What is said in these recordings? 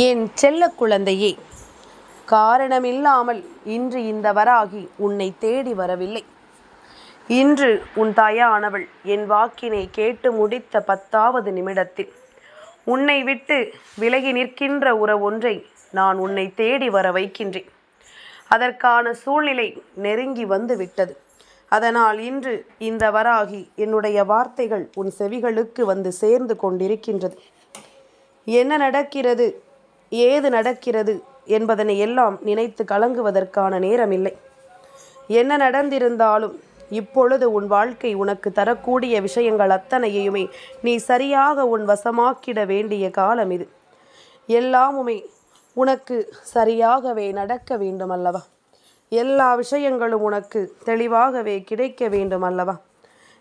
என் செல்ல குழந்தையே காரணமில்லாமல் இன்று இந்த வராகி உன்னை தேடி வரவில்லை. இன்று உன் தாயானவள் என் வாக்கினை கேட்டு முடித்த பத்தாவது நிமிடத்தில் உன்னை விட்டு விலகி நிற்கின்ற உறவொன்றை நான் உன்னை தேடி வர வைக்கின்றேன். அதற்கான சூழ்நிலை நெருங்கி வந்து விட்டது. அதனால் இன்று இந்த வராகி என்னுடைய வார்த்தைகள் உன் செவிகளுக்கு வந்து சேர்ந்து கொண்டிருக்கின்றது. என்ன நடக்கிறது? ஏது நடக்கிறது என்பதனை எல்லாம் நினைத்து கலங்குவதற்கான நேரமில்லை. என்ன நடந்திருந்தாலும் இப்பொழுது உன் வாழ்க்கை உனக்கு தரக்கூடிய விஷயங்கள் அத்தனையுமே நீ சரியாக உன் வசமாக்கிட வேண்டிய காலம் இது எல்லாமுமே உனக்கு சரியாகவே நடக்க வேண்டும் அல்லவா எல்லா விஷயங்களும் உனக்கு தெளிவாகவே கிடைக்க வேண்டும் அல்லவா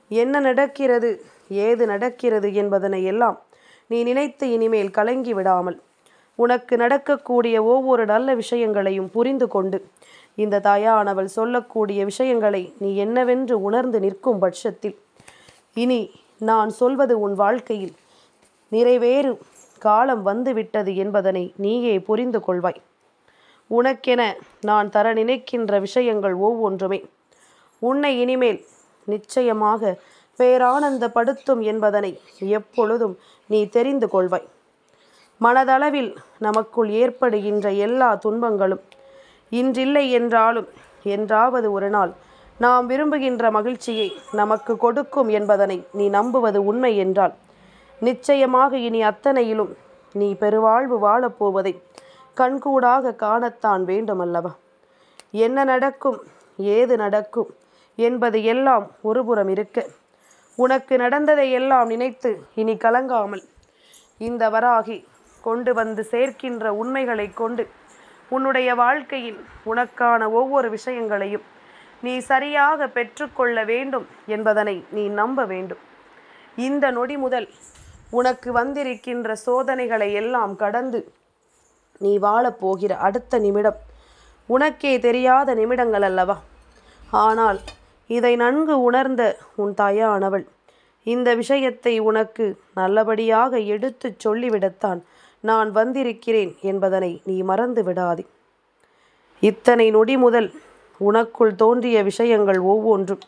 என்ன நடக்கிறது ஏது நடக்கிறது என்பதனை எல்லாம் நீ நினைத்து இனிமேல் கலங்கி விடாமல் உனக்கு நடக்கக்கூடிய ஒவ்வொரு நல்ல விஷயங்களையும் புரிந்து கொண்டு. இந்த தாயானவள் சொல்லக்கூடிய விஷயங்களை நீ என்னவென்று உணர்ந்து நிற்கும் பட்சத்தில். இனி நான் சொல்வது உன் வாழ்க்கையில் நிறைவேறு காலம் வந்துவிட்டது என்பதனை நீயே புரிந்து கொள்வாய். உனக்கென நான் தர நினைக்கின்ற விஷயங்கள் ஒவ்வொன்றுமே. உன்னை இனிமேல் நிச்சயமாக பேரானந்தப்படுத்தும் என்பதனை எப்பொழுதும் நீ தெரிந்து கொள்வாய். மனதளவில் நமக்குள் ஏற்படுகின்ற எல்லா துன்பங்களும் இன்றில்லை என்றாலும் என்றாவது ஒரு நாள் நாம் விரும்புகின்ற மகிழ்ச்சியை நமக்கு கொடுக்கும் என்பதனை நீ நம்புவது உண்மை என்றால் நிச்சயமாக இனி அத்தனையிலும் நீ பெருவாழ்வு வாழப்போவதை கண்கூடாக காணத்தான் வேண்டுமல்லவா? என்ன நடக்கும் ஏது நடக்கும் என்பது எல்லாம் ஒருபுறம் இருக்க. உனக்கு நடந்ததை எல்லாம் நினைத்து இனி கலங்காமல் இந்த வராகி கொண்டு வந்து சேர்க்கின்ற உண்மைகளை கொண்டு உன்னுடைய வாழ்க்கையில் உனக்கான ஒவ்வொரு விஷயங்களையும் நீ சரியாக பெற்றுக்கொள்ள வேண்டும் என்பதனை நீ நம்ப வேண்டும். இந்த நொடி முதல் உனக்கு வந்திருக்கின்ற சோதனைகளை எல்லாம் கடந்து நீ வாழப்போகிற அடுத்த நிமிடம். உனக்கே தெரியாத நிமிடங்கள் அல்லவா? ஆனால் இதை நன்கு உணர்ந்த உன் தாயானவள் இந்த விஷயத்தை உனக்கு நல்லபடியாக எடுத்துச் சொல்லிவிடத்தான் நான் வந்திருக்கிறேன் என்பதனை நீ மறந்து விடாதே. இத்தனை நொடி முதல் உனக்குள் தோன்றிய விஷயங்கள் ஒவ்வொன்றும்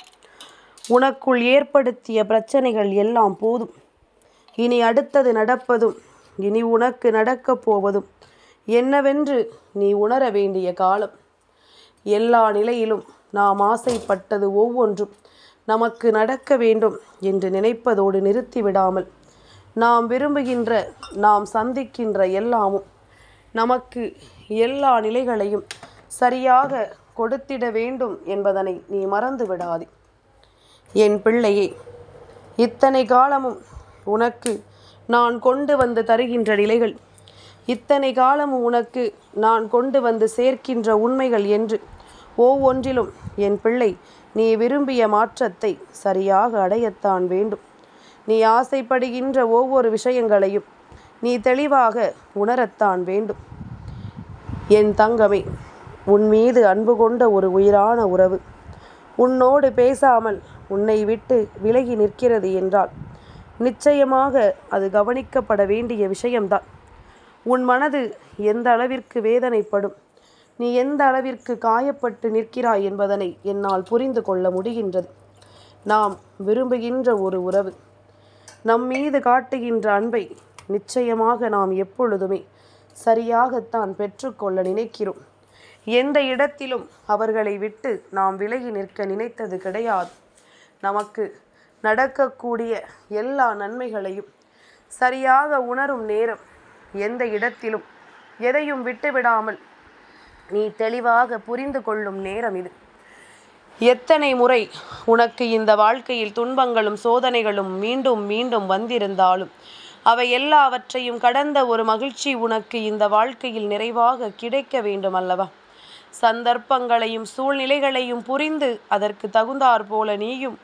உனக்குள் ஏற்படுத்திய பிரச்சனைகள் எல்லாம் போதும். இனி அடுத்தது நடப்பதும் இனி உனக்கு நடக்கப் போவதும் என்னவென்று நீ உணர வேண்டிய காலம். எல்லா நிலையிலும் நாம் ஆசைப்பட்டது ஒவ்வொன்றும் நமக்கு நடக்க வேண்டும் என்று நினைப்பதோடு நிறுத்திவிடாமல் நாம் விரும்புகின்ற நாம் சந்திக்கின்ற எல்லாமும் நமக்கு எல்லா நிலைகளையும் சரியாக கொடுத்திட வேண்டும் என்பதனை நீ மறந்து விடாதே. என் பிள்ளையே இத்தனை காலமும் உனக்கு நான் கொண்டு வந்து தருகின்ற நிலைகள் இத்தனை காலமும் உனக்கு நான் கொண்டு வந்து சேர்க்கின்ற உண்மைகள் என்று ஒவ்வொன்றிலும் என் பிள்ளை நீ விரும்பிய மாற்றத்தை சரியாக அடையத்தான் வேண்டும். நீ ஆசைப்படுகின்ற ஒவ்வொரு விஷயங்களையும் நீ தெளிவாக உணரத்தான் வேண்டும். என் தங்கமே உன் மீது அன்பு கொண்ட ஒரு உயிரான உறவு. உன்னோடு பேசாமல் உன்னை விட்டு விலகி நிற்கிறது என்றால் நிச்சயமாக அது கவனிக்கப்பட வேண்டிய விஷயம்தான். உன் மனது எந்த அளவிற்கு வேதனைப்படும் நீ எந்த அளவிற்கு காயப்பட்டு நிற்கிறாய் என்பதனை என்னால் புரிந்து கொள்ள முடிகின்றது. நாம் விரும்புகின்ற ஒரு உறவு. நம் மீது காட்டுகின்ற அன்பை நிச்சயமாக நாம் எப்பொழுதுமே சரியாகத்தான் பெற்றுக்கொள்ள நினைக்கிறோம். எந்த இடத்திலும் அவர்களை விட்டு நாம் விலகி நிற்க நினைத்தது கிடையாது. நமக்கு நடக்கக்கூடிய எல்லா நன்மைகளையும் சரியாக உணரும் நேரம் எந்த இடத்திலும் எதையும் விட்டுவிடாமல் நீ தெளிவாக புரிந்து கொள்ளும் நேரம் இது. எத்தனை முறை உனக்கு இந்த வாழ்க்கையில் துன்பங்களும் சோதனைகளும் மீண்டும் மீண்டும் வந்திருந்தாலும் அவை எல்லாவற்றையும் கடந்த ஒரு மகிழ்ச்சி உனக்கு இந்த வாழ்க்கையில் நிறைவாக கிடைக்க வேண்டும் அல்லவா? சந்தர்ப்பங்களையும் சூழ்நிலைகளையும் புரிந்து அதற்கு தகுந்தாற் போல நீயும்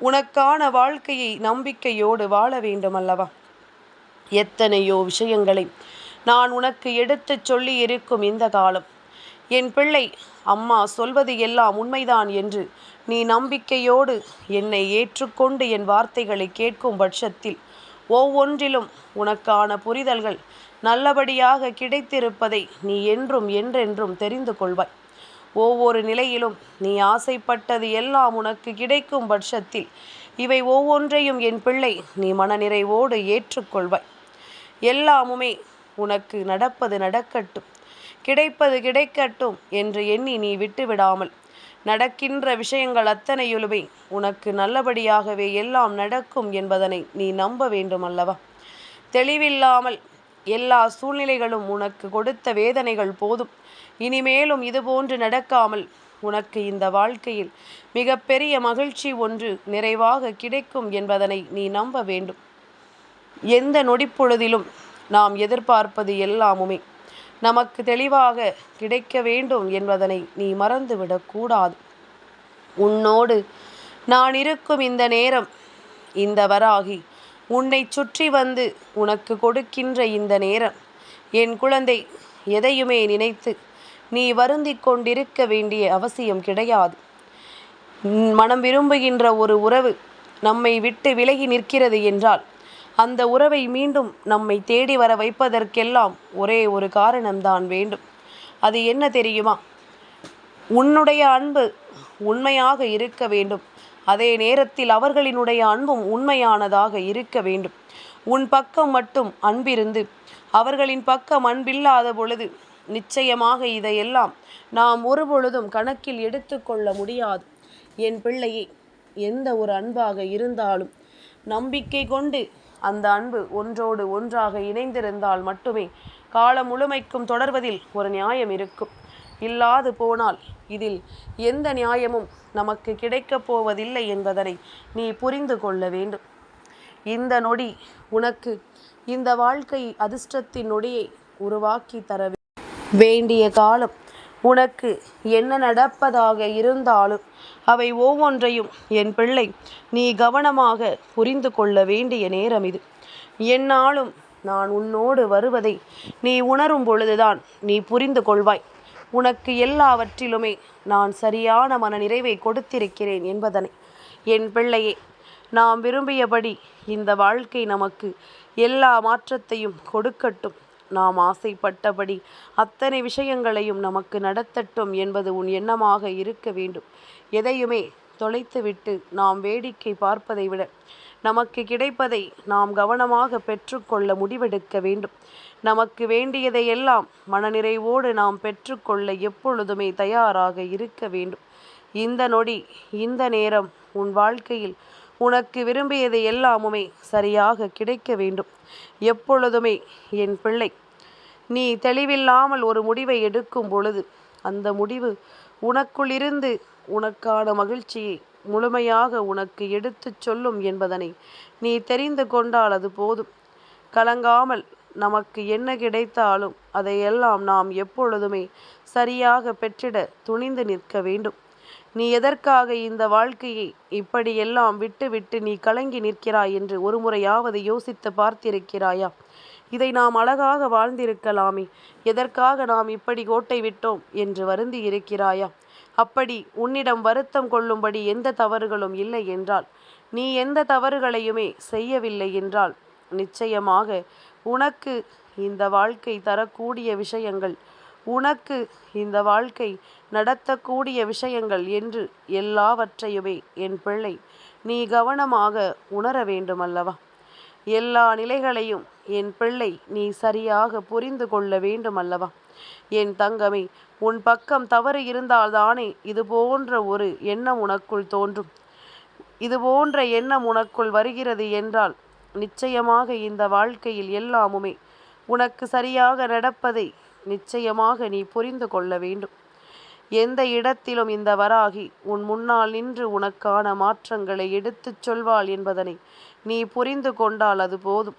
உனக்கான வாழ்க்கையை நம்பிக்கையோடு வாழ வேண்டும் அல்லவா? எத்தனையோ விஷயங்களை நான் உனக்கு எடுத்துச் சொல்லி இருக்கும் இந்த காலம். என் பிள்ளை அம்மா சொல்வது எல்லாம் உண்மைதான் என்று நீ நம்பிக்கையோடு என்னை ஏற்றுக்கொண்டு என் வார்த்தைகளை கேட்கும் பட்சத்தில் ஒவ்வொன்றிலும் உனக்கான புரிதல்கள் நல்லபடியாக கிடைத்திருப்பதை நீ என்றும் என்றென்றும் தெரிந்து கொள்வாய். ஒவ்வொரு நிலையிலும் நீ ஆசைப்பட்டது எல்லாம் உனக்கு கிடைக்கும் பட்சத்தில் இவை ஒவ்வொன்றையும் என் பிள்ளை நீ மனநிறைவோடு ஏற்றுக்கொள்வாய். எல்லாமுமே உனக்கு நடப்பது நடக்கட்டும். கிடைப்பது கிடைக்கட்டும் என்று எண்ணி நீ விட்டுவிடாமல். நடக்கின்ற விஷயங்கள் அத்தனையுலுமே உனக்கு நல்லபடியாகவே எல்லாம் நடக்கும் என்பதனை நீ நம்ப வேண்டும் அல்லவா தெளிவில்லாமல் எல்லா சூழ்நிலைகளும் உனக்கு கொடுத்த வேதனைகள் போதும். இனிமேலும் இதுபோன்று நடக்காமல் உனக்கு இந்த வாழ்க்கையில் மிகப்பெரிய மகிழ்ச்சி ஒன்று நிறைவாக கிடைக்கும் என்பதனை நீ நம்ப வேண்டும். எந்த நொடிப்பொழுதிலும் நாம் எதிர்பார்ப்பது எல்லாமுமே நமக்கு தெளிவாக கிடைக்க வேண்டும் என்பதனை நீ மறந்துவிடக்கூடாது உன்னோடு நான் இருக்கும் இந்த நேரம் இந்த வராகி உன்னை சுற்றி வந்து உனக்கு கொடுக்கின்ற இந்த நேரம் என் குழந்தை எதையுமே நினைத்து நீ வருந்தி கொண்டிருக்க வேண்டிய அவசியம் கிடையாது. மனம் விரும்புகின்ற ஒரு உறவு நம்மை விட்டு விலகி நிற்கிறது என்றால் அந்த உறவை மீண்டும் நம்மை தேடி வர வைப்பதற்கெல்லாம் ஒரே ஒரு காரணம்தான் வேண்டும். அது என்ன தெரியுமா? உன்னுடைய அன்பு உண்மையாக இருக்க வேண்டும். அதே நேரத்தில் அவர்களினுடைய அன்பும் உண்மையானதாக இருக்க வேண்டும். உன் பக்கம் மட்டும் அன்பிருந்து அவர்களின் பக்கம் அன்பில்லாத பொழுது நிச்சயமாக இதையெல்லாம் நாம் ஒருபொழுதும் கணக்கில் எடுத்துக்கொள்ள முடியாது. என் பிள்ளையே எந்த ஒரு அன்பாக இருந்தாலும் நம்பிக்கை கொண்டு அந்த அன்பு ஒன்றோடு ஒன்றாக இணைந்திருந்தால் மட்டுமே காலம் முழுமைக்கும் தொடர்வதில் ஒரு நியாயம் இருக்கும். இல்லாது போனால் இதில் எந்த நியாயமும் நமக்கு கிடைக்கப் போவதில்லை என்பதனை நீ புரிந்து கொள்ள வேண்டும். இந்த நொடி உனக்கு இந்த வாழ்க்கை அதிர்ஷ்டத்தின் நொடியை உருவாக்கி தர வேண்டிய காலம் உனக்கு என்ன நடப்பதாக இருந்தாலும் அவை ஒவ்வொன்றையும் என் பிள்ளை நீ கவனமாக புரிந்து கொள்ள வேண்டிய நேரம் இது. என்னாலும் நான் உன்னோடு வருவதை நீ உணரும் பொழுதுதான் நீ புரிந்து கொள்வாய். உனக்கு எல்லாவற்றிலுமே நான் சரியான மன நிறைவை கொடுத்திருக்கிறேன் என்பதனை. என் பிள்ளையே நாம் விரும்பியபடி இந்த வாழ்க்கை நமக்கு எல்லா மாற்றத்தையும் கொடுக்கட்டும். நாம் ஆசைப்பட்டபடி அத்தனை விஷயங்களையும் நமக்கு நடத்தட்டும் என்பது உன் எண்ணமாக இருக்க வேண்டும். எதையுமே தொலைத்துவிட்டு நாம் வேடிக்கை பார்ப்பதை விட நமக்கு கிடைப்பதை நாம் கவனமாக பெற்றுக்கொள்ள முடிவெடுக்க வேண்டும். நமக்கு வேண்டியதையெல்லாம் மனநிறைவோடு நாம் பெற்றுக்கொள்ள எப்பொழுதுமே தயாராக இருக்க வேண்டும். இந்த நொடி இந்த நேரம் உன் வாழ்க்கையில் உனக்கு விரும்பியதை எல்லாமுமே சரியாக கிடைக்க வேண்டும். எப்பொழுதுமே என் பிள்ளை நீ தெளிவில்லாமல் ஒரு முடிவை எடுக்கும் பொழுது அந்த முடிவு உனக்குள்ளிருந்து உனக்கான மகிழ்ச்சியை முழுமையாக உனக்கு எடுத்துச் சொல்லும் என்பதனை நீ தெரிந்து கொண்டால் அது போதும். கலங்காமல் நமக்கு என்ன கிடைத்தாலும் அதையெல்லாம் நாம் எப்பொழுதுமே சரியாக பெற்றிட துணிந்து நிற்க வேண்டும். நீ எதற்காக இந்த வாழ்க்கையை இப்படியெல்லாம் விட்டு விட்டு நீ கலங்கி நிற்கிறாய் என்று ஒரு முறையாவது யோசித்து பார்த்திருக்கிறாயா? இதை நாம் அழகாக வாழ்ந்திருக்கலாமே. எதற்காக நாம் இப்படி கோட்டை விட்டோம் என்று வருந்தி இருக்கிறாயா? அப்படி உன்னிடம் வருத்தம் கொள்ளும்படி எந்த தவறுகளும் இல்லை என்றால் நீ எந்த தவறுகளையுமே செய்யவில்லை என்றால் நிச்சயமாக உனக்கு இந்த வாழ்க்கை தரக்கூடிய விஷயங்கள் உனக்கு இந்த வாழ்க்கை நடத்தக்கூடிய விஷயங்கள் என்று எல்லாவற்றையுமே என் பிள்ளை நீ கவனமாக உணர வேண்டுமல்லவா? எல்லா நிலைகளையும் என் பிள்ளை நீ சரியாக புரிந்து கொள்ள வேண்டுமல்லவா? என் தங்கமே உன் பக்கம் தவறு இருந்தால்தானே இது போன்ற ஒரு எண்ணம் உனக்குள் தோன்றும். இது போன்ற எண்ணம் உனக்குள் வருகிறது என்றால் நிச்சயமாக இந்த வாழ்க்கையில் எல்லாமுமே உனக்கு சரியாக நடப்பதை நிச்சயமாக நீ புரிந்து கொள்ள வேண்டும். எந்த இடத்திலும் இந்த வராகி உன் முன்னால் நின்று உனக்கான மாற்றங்களை எடுத்துச் சொல்வாள் என்பதனை நீ புரிந்து கொண்டால் அது போதும்.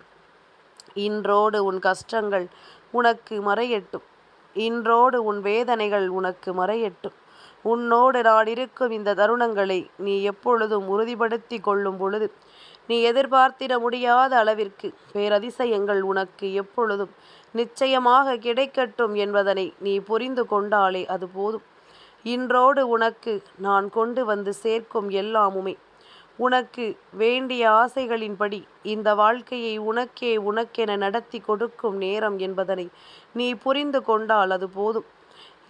இன்றோடு உன் கஷ்டங்கள் உனக்கு மறையட்டும். இன்றோடு உன் வேதனைகள் உனக்கு மறையட்டும். உன்னோடு நான் இருக்கும் இந்த தருணங்களை நீ எப்பொழுதும் உறுதிப்படுத்தி கொள்ளும் பொழுது நீ எதிர்பார்த்திட முடியாத அளவிற்கு பேரதிசயங்கள் உனக்கு எப்பொழுதும் நிச்சயமாக கிடைக்கட்டும் என்பதனை நீ புரிந்து கொண்டாலே அது போதும். இன்றோடு உனக்கு நான் கொண்டு வந்து சேர்க்கும் எல்லாமுமே. உனக்கு வேண்டிய ஆசைகளின்படி இந்த வாழ்க்கையை உனக்கே உனக்கென நடத்தி கொடுக்கும் நேரம் என்பதனை நீ புரிந்து கொண்டால் அது போதும்.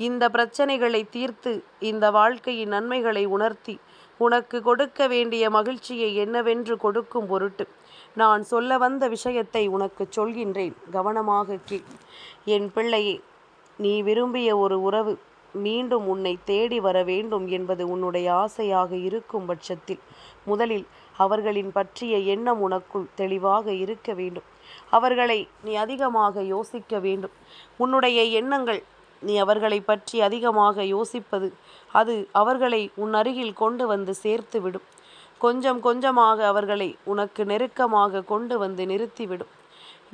இந்த பிரச்சனைகளை தீர்த்து இந்த வாழ்க்கையின் நன்மைகளை உணர்த்தி உனக்கு கொடுக்க வேண்டிய மகிழ்ச்சியை என்னவென்று கொடுக்கும் பொருட்டு நான் சொல்ல வந்த விஷயத்தை உனக்கு சொல்கின்றேன். கவனமாக கேள். என் பிள்ளையே நீ விரும்பிய ஒரு உறவு மீண்டும் உன்னை தேடி வர வேண்டும் என்பது உன்னுடைய ஆசையாக இருக்கும் பட்சத்தில் முதலில் அவர்களின் பற்றிய எண்ணம் உனக்குள் தெளிவாக இருக்க வேண்டும். அவர்களை நீ அதிகமாக யோசிக்க வேண்டும். உன்னுடைய எண்ணங்கள் நீ அவர்களை பற்றி அதிகமாக யோசிப்பது அது அவர்களை உன் அருகில் கொண்டு வந்து சேர்த்துவிடும். கொஞ்சம் கொஞ்சமாக அவர்களை உனக்கு நெருக்கமாக கொண்டு வந்து நிறுத்திவிடும்.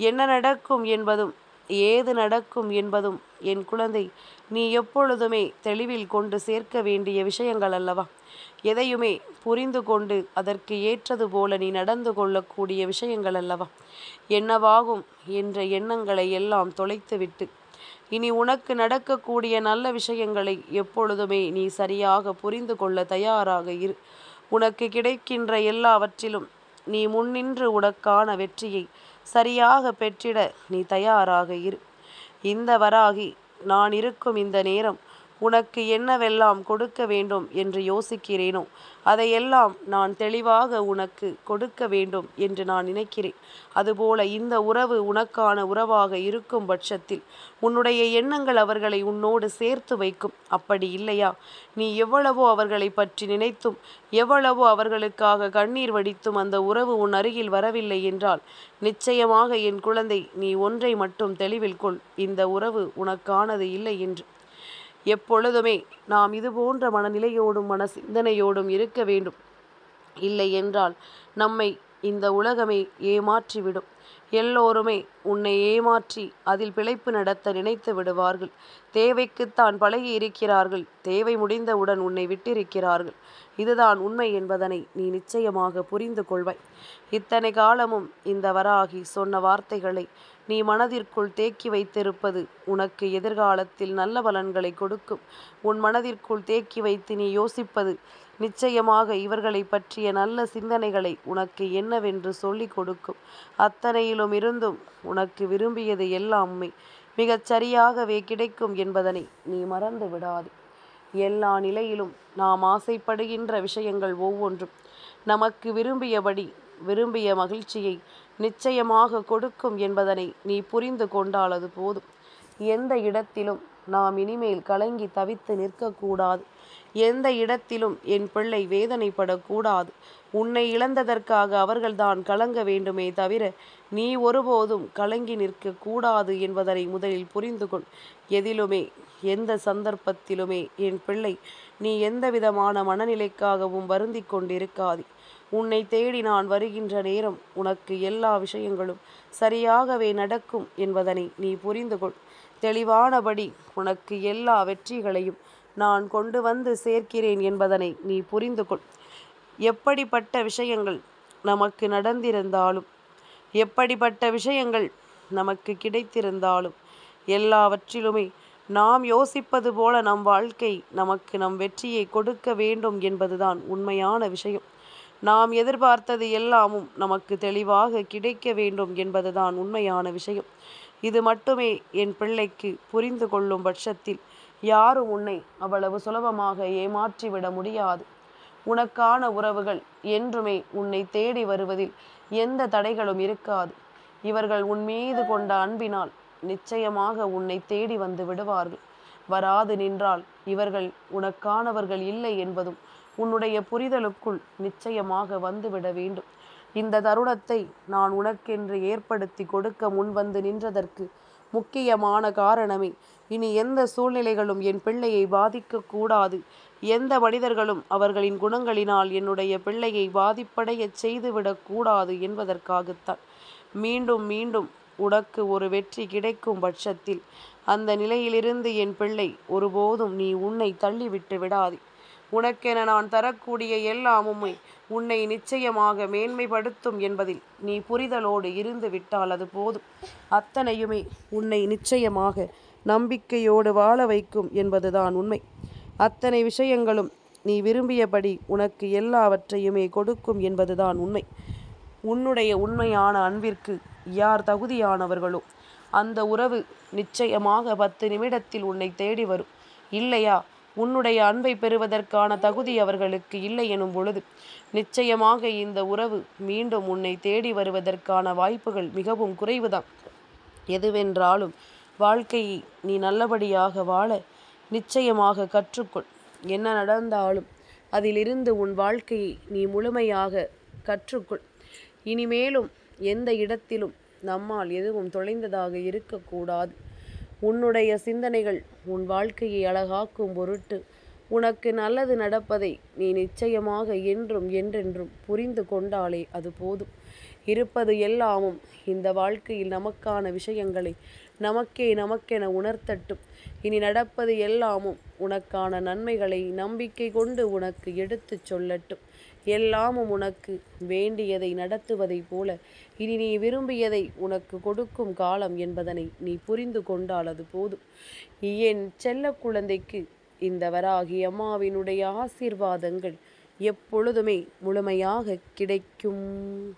என்ன நடக்கும் என்பதும் ஏது நடக்கும் என்பதும் என் குழந்தை நீ எப்பொழுதுமே தெளிவில் கொண்டு சேர்க்க வேண்டிய விஷயங்கள் அல்லவா? எதையுமே புரிந்து கொண்டு அதற்கு ஏற்றது போல நீ நடந்து கொள்ளக்கூடிய விஷயங்கள் அல்லவா? என்னவாகும்? என்ற எண்ணங்களை எல்லாம் தொலைத்துவிட்டு இனி உனக்கு நடக்கக்கூடிய நல்ல விஷயங்களை எப்பொழுதுமே நீ சரியாக புரிந்து கொள்ள தயாராக இரு. உனக்கு கிடைக்கின்ற எல்லாவற்றிலும் நீ முன்னின்று உனக்கான வெற்றியை சரியாக பெற்றிட நீ தயாராக இரு. இந்த வராகி நான் இருக்கும் இந்த நேரம் உனக்கு என்னவெல்லாம் கொடுக்க வேண்டும் என்று யோசிக்கிறேனோ அதையெல்லாம் நான் தெளிவாக உனக்கு கொடுக்க வேண்டும் என்று நான் நினைக்கிறேன். அதுபோல இந்த உறவு உனக்கான உறவாக இருக்கும் பட்சத்தில் உன்னுடைய எண்ணங்கள் அவர்களை உன்னோடு சேர்த்து வைக்கும். அப்படி இல்லையா? நீ எவ்வளவோ அவர்களை பற்றி நினைத்தும் எவ்வளவோ அவர்களுக்காக கண்ணீர் வடித்தும் அந்த உறவு உன் அருகில் வரவில்லை என்றால் நிச்சயமாக என் குழந்தை நீ ஒன்றை மட்டும் தெளிவில் கொள். இந்த உறவு உனக்கானது இல்லை என்று. எப்பொழுதுமே நாம் இது போன்ற மனநிலையோடும் மன சிந்தனையோடும் இருக்க வேண்டும். இல்லை என்றால் நம்மை இந்த உலகமே ஏமாற்றிவிடும். எல்லோருமே உன்னை ஏமாற்றி அதில் பிழைப்பு நடத்த நினைத்து விடுவார்கள். தேவைக்குத்தான் பழகி இருக்கிறார்கள் தேவை முடிந்தவுடன் உன்னை விட்டிருக்கிறார்கள். இதுதான் உண்மை என்பதனை நீ நிச்சயமாக புரிந்து கொள்வாய். இத்தனை காலமும் இந்த வராகி சொன்ன வார்த்தைகளை நீ மனதிற்குள் தேக்கி வைத்திருப்பது உனக்கு எதிர்காலத்தில் நல்ல பலன்களை கொடுக்கும். உன் மனதிற்குள் தேக்கி வைத்து நீ யோசிப்பது நிச்சயமாக இவர்களை பற்றிய நல்ல சிந்தனைகளை உனக்கு என்னவென்று சொல்லிக் கொடுக்கும். அத்தனையிலும் இருந்தும் உனக்கு விரும்பியது எல்லாமே மிகச் சரியாகவே கிடைக்கும் என்பதனை நீ மறந்து விடாது. எல்லா நிலையிலும் நாம் ஆசைப்படுகின்ற விஷயங்கள் ஒவ்வொன்றும். நமக்கு விரும்பியபடி விரும்பிய மகிழ்ச்சியை நிச்சயமாக கொடுக்கும் என்பதனை நீ புரிந்து கொண்டால் அது போதும். எந்த இடத்திலும் நாம் இனிமேல் கலங்கி தவித்து நிற்கக்கூடாது. எந்த இடத்திலும் என் பிள்ளை வேதனைப்படக்கூடாது. உன்னை இழந்ததற்காக அவர்கள்தான் கலங்க வேண்டுமே தவிர நீ ஒருபோதும் கலங்கி நிற்க கூடாது என்பதனை முதலில் புரிந்து கொள். எதிலுமே எந்த சந்தர்ப்பத்திலுமே என் பிள்ளை நீ எந்த விதமான மனநிலைக்காகவும் வருந்தி கொண்டிருக்காதே. உன்னை தேடி நான் வருகின்ற நேரம் உனக்கு எல்லா விஷயங்களும் சரியாகவே நடக்கும் என்பதனை நீ புரிந்து கொள். தெளிவானபடி உனக்கு எல்லா வெற்றிகளையும் நான் கொண்டு வந்து சேர்க்கிறேன் என்பதனை நீ புரிந்து கொள். எப்படிப்பட்ட விஷயங்கள் நமக்கு நடந்திருந்தாலும் எப்படிப்பட்ட விஷயங்கள் நமக்கு கிடைத்திருந்தாலும் எல்லாவற்றிலுமே நாம் யோசிப்பது போல நம் வாழ்க்கை நமக்கு நம் வெற்றியை கொடுக்க வேண்டும் என்பதுதான் உண்மையான விஷயம். நாம் எதிர்பார்த்தது எல்லாமும் நமக்கு தெளிவாக கிடைக்க வேண்டும் என்பதுதான் உண்மையான விஷயம். இது மட்டுமே என் பிள்ளைக்கு புரிந்து கொள்ளும் பட்சத்தில் யாரும் உன்னை அவ்வளவு சுலபமாக ஏமாற்றிவிட முடியாது. உனக்கான உறவுகள் என்றுமே உன்னை தேடி வருவதில் எந்த தடைகளும் இருக்காது. இவர்கள் உன் மீது கொண்ட அன்பினால் நிச்சயமாக உன்னை தேடி வந்து விடுவார்கள். வராது நின்றால் இவர்கள் உனக்கானவர்கள் இல்லை என்பதும் உன்னுடைய புரிதலுக்குள் நிச்சயமாக வந்துவிட வேண்டும். இந்த தருணத்தை நான் உனக்கென்று ஏற்படுத்தி கொடுக்க முன்வந்து நின்றதற்கு முக்கியமான காரணமே இனி எந்த சூழ்நிலைகளும் என் பிள்ளையை பாதிக்கக்கூடாது எந்த மனிதர்களும் அவர்களின் குணங்களினால் என்னுடைய பிள்ளையை பாதிப்படையச் செய்துவிடக்கூடாது என்பதற்காகத்தான். மீண்டும் மீண்டும் உனக்கு ஒரு வெற்றி கிடைக்கும் பட்சத்தில் அந்த நிலையிலிருந்து என் பிள்ளை ஒருபோதும் நீ உன்னை தள்ளிவிட்டு விடாதே. உனக்கென நான் தரக்கூடிய எல்லாமுமே உன்னை நிச்சயமாக மேன்மைப்படுத்தும் என்பதில் நீ புரிதலோடு இருந்து விட்டால் அது போதும். அத்தனையுமே உன்னை நிச்சயமாக நம்பிக்கையோடு வாழ வைக்கும் என்பதுதான் உண்மை. அத்தனை விஷயங்களும் நீ விரும்பியபடி உனக்கு எல்லாவற்றையுமே கொடுக்கும் என்பதுதான் உண்மை. உன்னுடைய உண்மையான அன்பிற்கு யார் தகுதியானவர்களோ அந்த உறவு நிச்சயமாக பத்து நிமிடத்தில் உன்னை தேடி வரும். இல்லையா? உன்னுடைய அன்பை பெறுவதற்கான தகுதி அவர்களுக்கு இல்லை எனும் பொழுது நிச்சயமாக இந்த உறவு மீண்டும் உன்னை தேடி வருவதற்கான வாய்ப்புகள் மிகவும் குறைவுதான். எதுவென்றாலும் வாழ்க்கையை நீ நல்லபடியாக வாழ நிச்சயமாக கற்றுக்கொள். என்ன நடந்தாலும் அதிலிருந்து உன் வாழ்க்கையை நீ முழுமையாக கற்றுக்கொள். இனிமேலும் எந்த இடத்திலும் நம்மால் எதுவும் தொலைந்ததாக இருக்கக்கூடாது. உன்னுடைய சிந்தனைகள் உன் வாழ்க்கையை அழகாக்கும் பொருட்டு. உனக்கு நல்லது நடப்பதை நீ நிச்சயமாக என்றும் என்றென்றும் புரிந்து கொண்டாலே அது போதும். இருப்பது எல்லாமும் இந்த வாழ்க்கையில் நமக்கான விஷயங்களை நமக்கே நமக்கென உணர்த்தட்டும். இனி நடப்பது எல்லாமும் உனக்கான நன்மைகளை நம்பிக்கை கொண்டு உனக்கு எடுத்துச் சொல்லட்டும். எல்லாமும் உனக்கு வேண்டியதை நடத்துவதைப் போல. இனி நீ விரும்பியதை உனக்கு கொடுக்கும் காலம் என்பதனை நீ புரிந்து கொண்டால் அது போதும். என் செல்ல குழந்தைக்கு இந்த வராகி அம்மாவினுடைய ஆசீர்வாதங்கள் எப்பொழுதுமே முழுமையாக கிடைக்கும்.